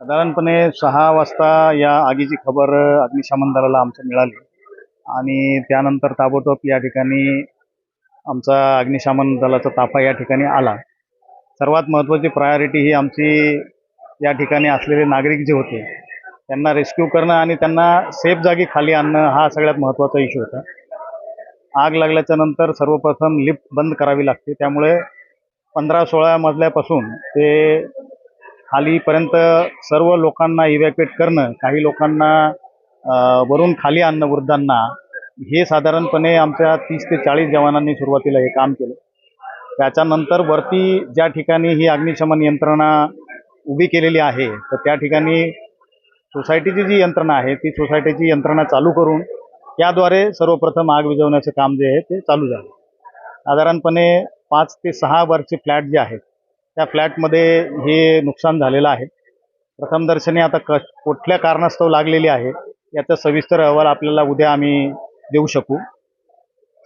साधारणपणे सहा वाजता या आगीची खबर अग्निशमन दलाला आमच्या मिळाली. आणि त्यानंतर ताबडतोब या ठिकाणी आमचा अग्निशमन दलाचा ताफा या ठिकाणी आला. सर्वात महत्त्वाची प्रायोरिटी ही आमची या ठिकाणी असलेले नागरिक जे होते त्यांना रेस्क्यू करणं आणि त्यांना सेफ जागी खाली आणणं हा सगळ्यात महत्त्वाचा इश्यू होता. आग लागल्याच्या नंतर सर्वप्रथम लिफ्ट बंद करावी लागते. त्यामुळे पंधरा सोळा मजल्यापासून ते खालीपर्यंत सर्व लोकांना इव्हॅक्युएट करणं काही लोकांना वरून खाली आणणं वृद्धांना हे साधारणपणे आमच्या तीस ते चाळीस जवानांनी सुरुवातीला हे काम केलं. त्याच्यानंतर वरती ज्या ठिकाणी ही अग्निशमन यंत्रणा उभी केलेली आहे तर त्या ठिकाणी सोसायटीची जी यंत्रणा आहे ती सोसायटीची यंत्रणा चालू करून त्याद्वारे सर्वप्रथम आग विझवण्याचं काम जे आहे ते चालू झालं. साधारणपणे पाच ते सहा वरचे फ्लॅट जे आहेत त्या फ्लॅटमध्ये हे नुकसान झालेलं आहे. प्रथमदर्शनी आता क कुठल्या कारणास्तव लागलेली आहे याचा सविस्तर अहवाल आपल्याला उद्या आम्ही देऊ शकू.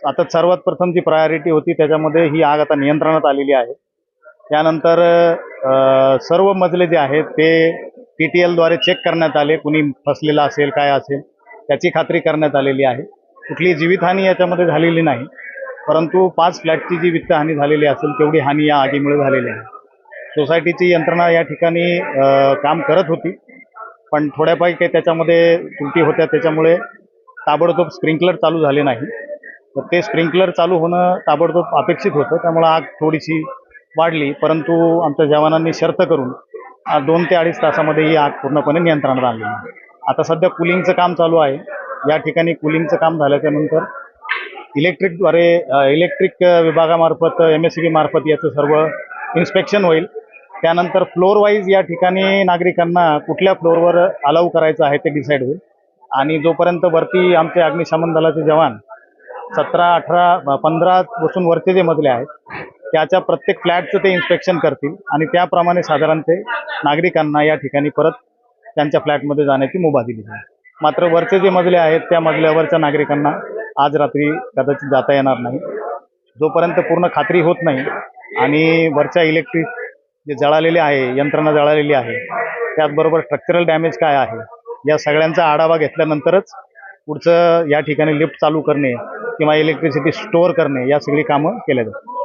आता सर्वात प्रथम जी प्रायोरिटी होती त्याच्यामध्ये ही आग आता नियंत्रणात आलेली आहे. त्यानंतर सर्व मजले जे आहेत ते टी टी एलद्वारे चेक करण्यात आले कुणी फसलेला असेल काय असेल त्याची खात्री करण्यात आलेली आहे. कुठली जीवितहानी याच्यामध्ये झालेली नाही परंतु पाच फ्लॅटची जी वित्तहानी झालेली असेल तेवढी हानी या आगीमुळे झालेली आहे. सोसायटीची यंत्रणा या ठिकाणी काम करत होती. पण थोड्यापैकी काही त्याच्यामध्ये त्रुटी होत्या. त्याच्यामुळे ताबडतोब स्प्रिंकलर चालू झाले नाही. तर ते स्प्रिंकलर चालू होणं ताबडतोब अपेक्षित होतं. त्यामुळे आग थोडीशी वाढली. परंतु आमच्या जवानांनी शर्त करून दोन ते अडीच तासामध्ये ही आग पूर्णपणे नियंत्रणात आणली. आता सध्या कुलिंगचं काम चालू आहे. या ठिकाणी कुलिंगचं काम झाल्याच्यानंतर इलेक्ट्रिकद्वारे इलेक्ट्रिक विभागामार्फत एम एस सी बी मार्फत याचं सर्व इन्स्पेक्शन होईल. त्यानंतर फ्लोअर वाईज या ठिकाणी नागरिकांना कुठल्या फ्लोअरवर अलाव करायचं आहे ते डिसाईड होईल. आणि जोपर्यंत वरती आमचे अग्निशमन दलाचे जवान सतरा अठरा पंधरा बसून वरचे जे मजले आहेत त्याच्या प्रत्येक फ्लॅटचं ते इन्स्पेक्शन करतील आणि त्याप्रमाणे साधारण ते नागरिकांना या ठिकाणी परत त्यांच्या फ्लॅटमध्ये जाण्याची मुभा दिली जाईल. मात्र वरचे जे मजले आहेत त्या मजल्यावरच्या नागरिकांना आज रात्री कदाचित जाता येणार नाही. जोपर्यंत पूर्ण खात्री होत नाही आणि वरच्या इलेक्ट्रिक जे जळालेले आहे यंत्रणा जळालेली आहे त्याचबरोबर स्ट्रक्चरल डॅमेज काय आहे या सगळ्यांचा आढावा घेतल्यानंतरच पुढचं या ठिकाणी लिफ्ट चालू करणे किंवा इलेक्ट्रिसिटी स्टोअर करणे या सगळी कामं केल्या जातात.